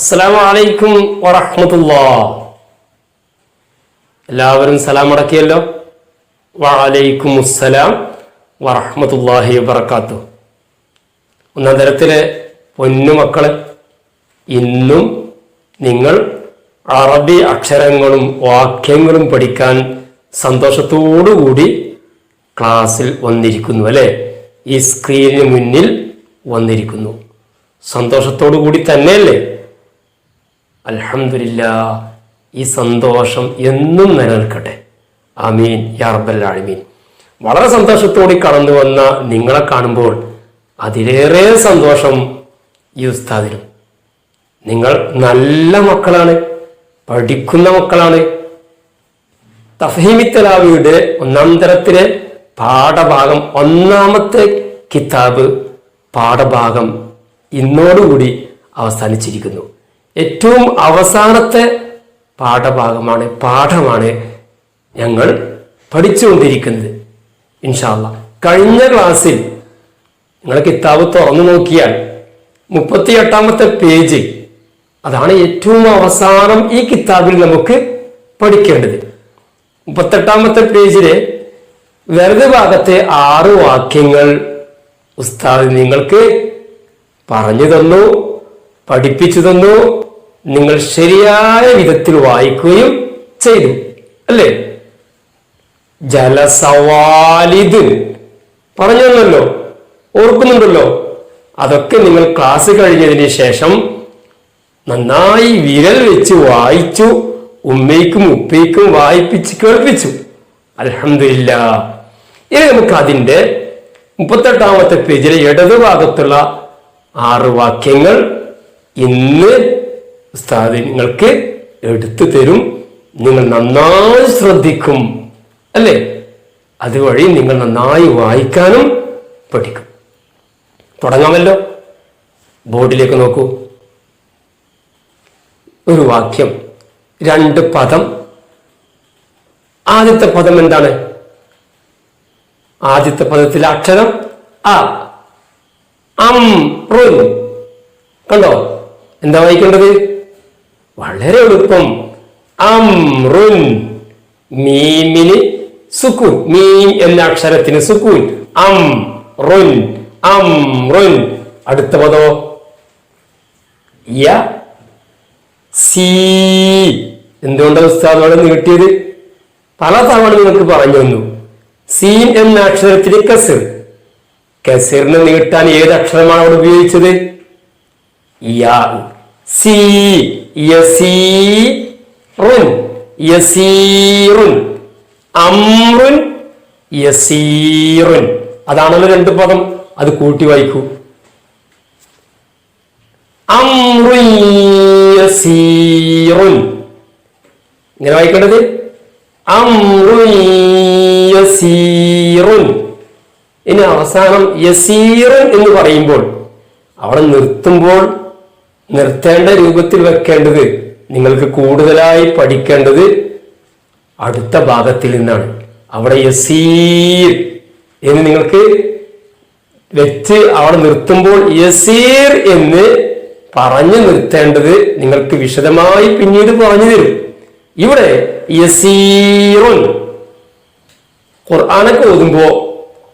അസ്സലാമു അലൈക്കും വറഹ്മത്തുള്ളാ. എല്ലാവരും സലാം അടക്കിയല്ലോ വഅലൈക്കും അസ്സലാം വറഹ്മത്തുള്ളാഹി വബർക്കാത്തു ഒന്നാം തരത്തിലെ പൊന്നുമക്കളെ ഇന്നും നിങ്ങൾ അറബി അക്ഷരങ്ങളും വാക്യങ്ങളും പഠിക്കാൻ സന്തോഷത്തോടുകൂടി ക്ലാസ്സിൽ വന്നിരിക്കുന്നു അല്ലെ? ഈ സ്ക്രീനിന് മുന്നിൽ വന്നിരിക്കുന്നു. സന്തോഷത്തോടു കൂടി തന്നെയല്ലേ? അൽഹംദുലില്ല ഈ സന്തോഷം എന്നും നിലനിൽക്കട്ടെ. ആമീൻ. യാ റബ്ബൽ ആലമീൻ. വളരെ സന്തോഷത്തോടെ കടന്നു വന്ന നിങ്ങളെ കാണുമ്പോൾ അതിലേറെ സന്തോഷം ഈ ഉസ്താദിനും. നിങ്ങൾ നല്ല മക്കളാണ് പഠിക്കുന്ന മക്കളാണ്. തഫീമിത്തലാവിയുടെ ഒന്നാം തരത്തിലെ പാഠഭാഗം ഒന്നാമത്തെ കിതാബ് പാഠഭാഗം ഇന്നോടുകൂടി അവസാനിച്ചിരിക്കുന്നു. ഏറ്റവും അവസാനത്തെ പാഠഭാഗമാണ് പാഠമാണ് ഞങ്ങൾ പഠിച്ചുകൊണ്ടിരിക്കുന്നത്. ഇൻഷാല്ല കഴിഞ്ഞ ക്ലാസ്സിൽ നിങ്ങൾ കിതാബ് തുറന്നു നോക്കിയാൽ മുപ്പത്തി എട്ടാമത്തെ പേജ് അതാണ് ഏറ്റവും അവസാനം ഈ കിതാബിൽ നമുക്ക് പഠിക്കേണ്ടത്. മുപ്പത്തെട്ടാമത്തെ പേജിലെ വലത് ഭാഗത്തെ ആറ് വാക്യങ്ങൾ ഉസ്താദ് നിങ്ങൾക്ക് പറഞ്ഞു തന്നു. പഠിപ്പിച്ചു തന്നു നിങ്ങൾ ശരിയായ വിധത്തിൽ വായിക്കുകയും ചെയ്തു അല്ലേ? ജലസവാലിദ് പറഞ്ഞല്ലോ ഓർക്കുന്നുണ്ടല്ലോ? അതൊക്കെ നിങ്ങൾ ക്ലാസ് കഴിഞ്ഞതിന് ശേഷം നന്നായി വിരൽ വെച്ച് വായിച്ചു ഉമ്മയ്ക്കും ഉപ്പയ്ക്കും വായിപ്പിച്ച് കേൾപ്പിച്ചു. അലഹമില്ല ഇനി നമുക്ക് അതിന്റെ മുപ്പത്തെട്ടാമത്തെ പേജിലെ ഇടതുഭാഗത്തുള്ള ആറ് വാക്യങ്ങൾ ഇന്ന് ഉസ്താദ് നിങ്ങൾക്ക് എടുത്തു തരും. നിങ്ങൾ നന്നായി ശ്രദ്ധിക്കും അല്ലേ? അതുവഴി നിങ്ങൾ നന്നായി വായിക്കാനും പഠിക്കും. തുടങ്ങാമല്ലോ. ബോർഡിലേക്ക് നോക്കൂ. ഒരു വാക്യം രണ്ട് പദം. ആദ്യത്തെ പദം എന്താണ്? ആദ്യത്തെ പദത്തിലെ അക്ഷരം അ അം കണ്ടോ? എന്താ വായിക്കേണ്ടത്? വളരെ എളുപ്പം. അംറുൻ മീമിന് സുക്കൂൻ. മീം എന്ന അക്ഷരത്തിന് സുക്കൂൻ. അംറുൻ അംറുൻ അടുത്ത പദോ? യ. സീ. എന്തുകൊണ്ടാണ് ഉസ്താദ് നീട്ടിയത് പല തവണ നിങ്ങൾക്ക് പറഞ്ഞു തന്നു. സീൻ എന്ന അക്ഷരത്തിന് കസിർ. കസിറിന് നീട്ടാൻ ഏത് അക്ഷരമാണ് അവിടെ ഉപയോഗിച്ചത്? യാ യസീറുൻ യസീറുൻ. യസീറുൻ. അതാണല്ലോ രണ്ട് പദം. അത് കൂട്ടി വായിക്കൂ. അമ്രുൻ യസീറുൻ. ഇങ്ങനെ വായിക്കേണ്ടത്? അമ്രുൻ യസീറുൻ. ഇനി അവസാനം യസീറുൻ എന്ന് പറയുമ്പോൾ അവിടെ നിർത്തുമ്പോൾ നിർത്തേണ്ട രൂപത്തിൽ വെക്കേണ്ടത് നിങ്ങൾക്ക് കൂടുതലായി പഠിക്കേണ്ടത് അടുത്ത ഭാഗത്തിൽ നിന്നാണ്. അവിടെ യസീർ എന്ന് നിങ്ങൾക്ക് വെച്ച് അവിടെ നിർത്തുമ്പോൾ യസീർ എന്ന് പറഞ്ഞു നിർത്തേണ്ടത് നിങ്ങൾക്ക് വിശദമായി പിന്നീട് പറഞ്ഞു തരും. ഇവിടെ യസീറുൻ ഖുർആാനൊക്കെ ഓതുമ്പോ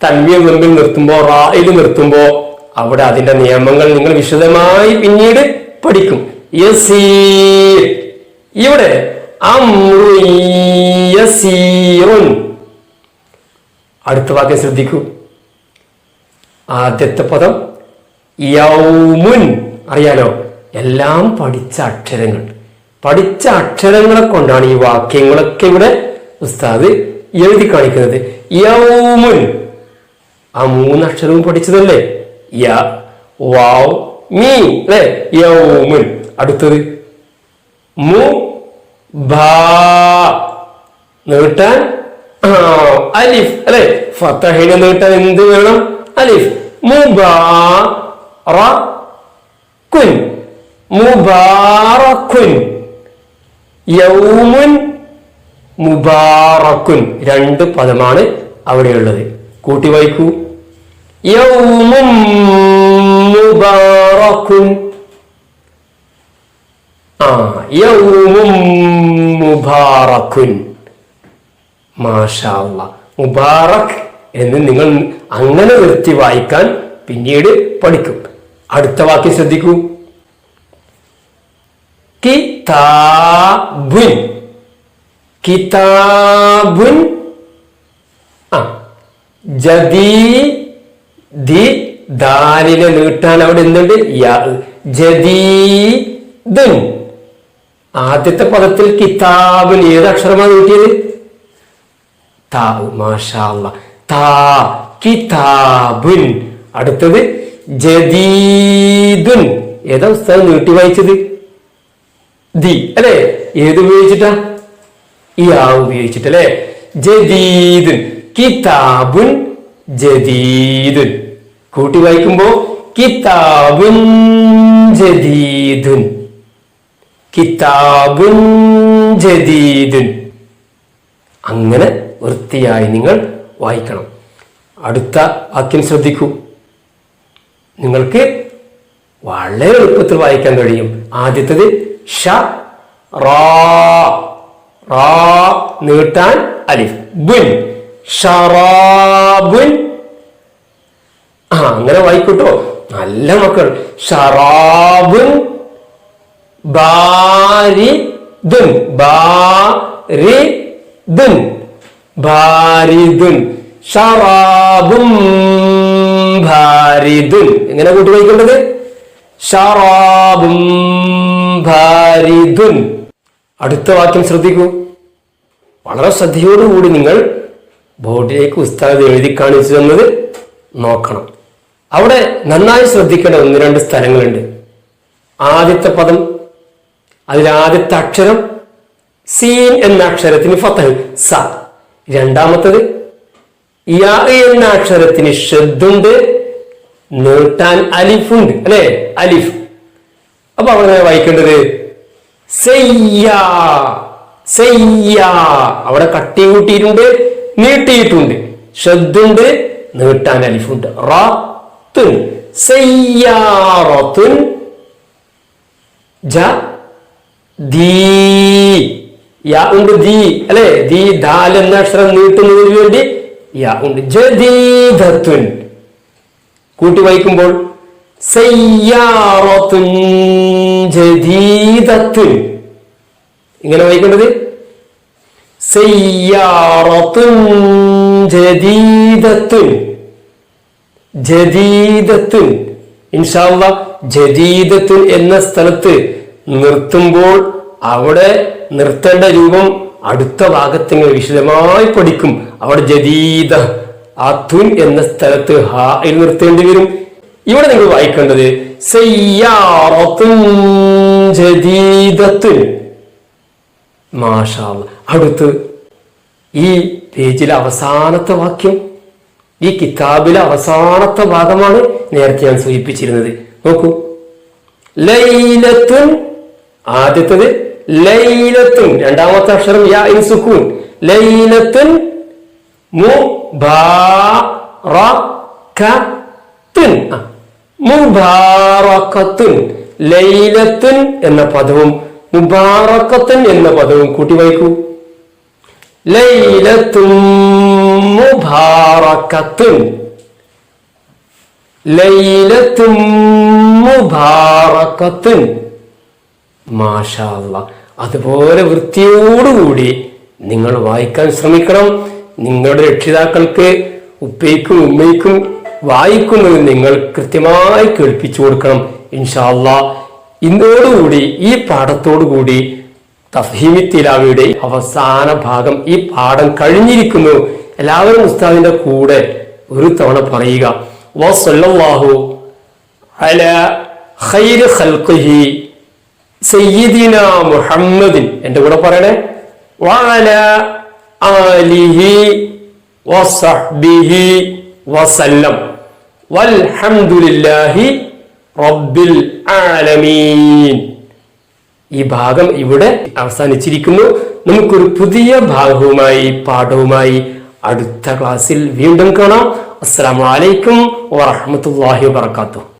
തന്മിയ മുമ്പിൽ നിർത്തുമ്പോ റായിൽ നിർത്തുമ്പോ അവിടെ അതിന്റെ നിയമങ്ങൾ നിങ്ങൾ വിശദമായി പിന്നീട് പഠിക്കും. ഇവിടെ അടുത്ത വാക്യം ശ്രദ്ധിക്കൂ. ആദ്യത്തെ പദം യൗമുൻ. അറിയാലോ? എല്ലാം പഠിച്ച അക്ഷരങ്ങൾ. പഠിച്ച അക്ഷരങ്ങളെ കൊണ്ടാണ് ഈ വാക്യങ്ങളൊക്കെ ഇവിടെ ഉസ്താദ് എഴുതി കാണിക്കുന്നത്. യൗമുൻ. ആ മൂന്നക്ഷരവും പഠിച്ചതല്ലേ? യ വാവ് മീ അല്ലെ യൗമുൻ. അടുത്തത് മു നീട്ടാൻ അലിഫ് അല്ലെ ഫത്തഹിനെ നീട്ടാൻ എന്ത് വേണം? അലിഫ്. മുബാറക്കുൻ മുബാറക്കുൻ യൗമുൻ മുബാറക്കുൻ രണ്ട് പദമാണ് അവിടെയുള്ളത്. കൂട്ടി വായിക്കൂ. യൗമും മുബാറക്കുൻ ആ യൗമും മുബാറക്കുൻ മാഷാ അല്ലാ. മുബാറക് എന്ന് നിങ്ങൾ അങ്ങനെ നിർത്തി വായിക്കാൻ പിന്നീട് പഠിക്കും. അടുത്ത വാക്യം ശ്രദ്ധിക്കൂ. കിതാബുൻ. കിതാബുൻ. ആ. ജദീ ദി ദാലിനെ നീട്ടാൻ അവിടെ എന്തുണ്ട്? ജദീദുൻ ആദ്യത്തെ പദത്തിൽ കിതാബിൽ ഏത് അക്ഷരമാണ് നീട്ടിയത്? താ മാഷാ അല്ലാ. താ കിതാബുൻ. അടുത്തത് ജദീദുൻ. ഏതാ പുസ്തകം നീട്ടി വായിച്ചത്? ദി അല്ലെ? ഏത് ഉപയോഗിച്ചിട്ടാ? ഈ ആ ഉപയോഗിച്ചിട്ടല്ലേ? ജദീദുൻ. കിതാബുൻ ജദീദുൻ. കൂട്ടി വായിക്കുമ്പോ കിതാബുൻ ജദീദുൻ കിതാബുൻ ജദീദുൻ. അങ്ങനെ വൃത്തിയായി നിങ്ങൾ വായിക്കണം. അടുത്ത വാക്യം ശ്രദ്ധിക്കൂ. നിങ്ങൾക്ക് വളരെ എളുപ്പത്തിൽ വായിക്കാൻ കഴിയും. ആദ്യത്തത് ഷ റാ റാ നീട്ടാൻ അലിഫ്. ബുൻ ഷറാബുൻ ആ അങ്ങനെ വായിക്കൂട്ടോ. നല്ല മക്കൾ. ഷറാബുൻ ബാരിദുൻ. ബാരിദുൻ. ബാരിദുൻ. ഷറാബും ഭാരിദുൻ. എങ്ങനെ കൂട്ടി വായിക്കേണ്ടത്? ഷറാബും ഭാരിദുൻ. അടുത്ത വാക്യം ശ്രദ്ധിക്കൂ. വളരെ ശ്രദ്ധയോടുകൂടി നിങ്ങൾ ബോർഡിലേക്ക് ഉസ്താദ് എഴുതി കാണിച്ചു തന്നത് നോക്കണം. അവിടെ നന്നായി ശ്രദ്ധിക്കേണ്ട ഒന്ന് രണ്ട് സ്ഥലങ്ങളുണ്ട്. ആദ്യത്തെ പദം അതിലാദ്യത്തെ അക്ഷരം സീൻ എന്ന അക്ഷരത്തിന് ഫത്തഹ് സ. രണ്ടാമത്തത് യാ എന്ന അക്ഷരത്തിന് ഷദ്ദുണ്ട് നീട്ടാൻ അലിഫുണ്ട് അല്ലെ? അലിഫ്. അപ്പൊ അവിടെ വായിക്കേണ്ടത് സെയ്യാ സെയ്യാ. അവിടെ കട്ടി കൂട്ടിയിട്ടുണ്ട് നീട്ടിയിട്ടുണ്ട്. ഷദ്ദുണ്ട് നീട്ടാൻ അലിഫുണ്ട്. റാത്തുൻ സെയ്യാറത്തുൻ ജ ദീ. യാ ഉണ്ട് ദീ അല്ലെ? ദീ ദാൽ എന്ന അക്ഷരം നീട്ടുന്നതിന് വേണ്ടി യാ ഉണ്ട്. ജദീദത്തുൻ. കൂട്ടി വായിക്കുമ്പോൾ സയ്യാറത്തുൻ ജദീദത്തുൻ. ഇങ്ങനെ വായിക്കേണ്ടത്? സയ്യാറത്തുൻ ജദീദത്തുൻ. ജദീദത്തുൻ. ഇൻഷാല്ല ജദീദത്തുൻ എന്ന സ്ഥലത്ത് നിർത്തുമ്പോൾ അവിടെ നിർത്തേണ്ട രൂപം അടുത്ത ഭാഗത്തിങ്ങൾ വിശദമായി പഠിക്കും. അവിടെ ജദീദ അതുൻ എന്ന സ്ഥലത്ത് ഹായിൽ നിർത്തേണ്ടി വരും. ഇവിടെ നിങ്ങൾ വായിക്കേണ്ടത് സയ്യാറത്തും മാഷാ. അടുത്ത് ഈ പേജിലെ അവസാനത്തെ വാക്യം. ഈ കിതാബിലെ അവസാനത്തെ ഭാഗമാണ് നേരത്തെ ഞാൻ സൂചിപ്പിച്ചിരുന്നത്. നോക്കൂ. ലൈലത്തുൻ ആദ്യത്തത് ലൈലത്തുൻ രണ്ടാമത്തെ അക്ഷരം യാ ഇൻ സുക്കൂൻ. ലൈലത്തുൻ മുബാറകത്തുൻ ലൈലത്തുൻ എന്ന പദവും മുബാറക്കത്തുൻ എന്ന പദവും കൂട്ടി വായിക്കൂ. അതുപോലെ വൃത്തിയോടുകൂടി നിങ്ങൾ വായിക്കാൻ ശ്രമിക്കണം. നിങ്ങളുടെ രക്ഷിതാക്കൾക്ക് ഉപ്പയ്ക്കും ഉമ്മയ്ക്കും വായിക്കുന്നത് നിങ്ങൾ കൃത്യമായി കേൾപ്പിച്ചു കൊടുക്കണം. ഇൻഷാല്ല ഇന്നോടുകൂടി ഈ പാഠത്തോടുകൂടി തഫീമി തിലാവിയുടെ അവസാന ഭാഗം ഈ പാഠം കഴിഞ്ഞിരിക്കുന്നു. എല്ലാവരും ഉസ്താദിന്റെ കൂടെ ഒരു തവണ പറയുക. സയ്യിദിന മുഹമ്മദിൻ. എന്റെ കൂടെ പറയണേ. വഅല ആലിഹി വസഹ്ബിഹി വസല്ലം. വൽഹംദുലില്ലാഹി റബ്ബിൽ ആലമീൻ. ഈ ഭാഗം ഇവിടെ അവസാനിച്ചിരിക്കുന്നു. നമുക്കൊരു പുതിയ ഭാഗവുമായി പാഠവുമായി അടുത്ത ക്ലാസ്സിൽ വീണ്ടും കാണാം. അസ്സാം അലൈക്കും വറഹ്മത്തുള്ളാഹി വബറകാതുഹു.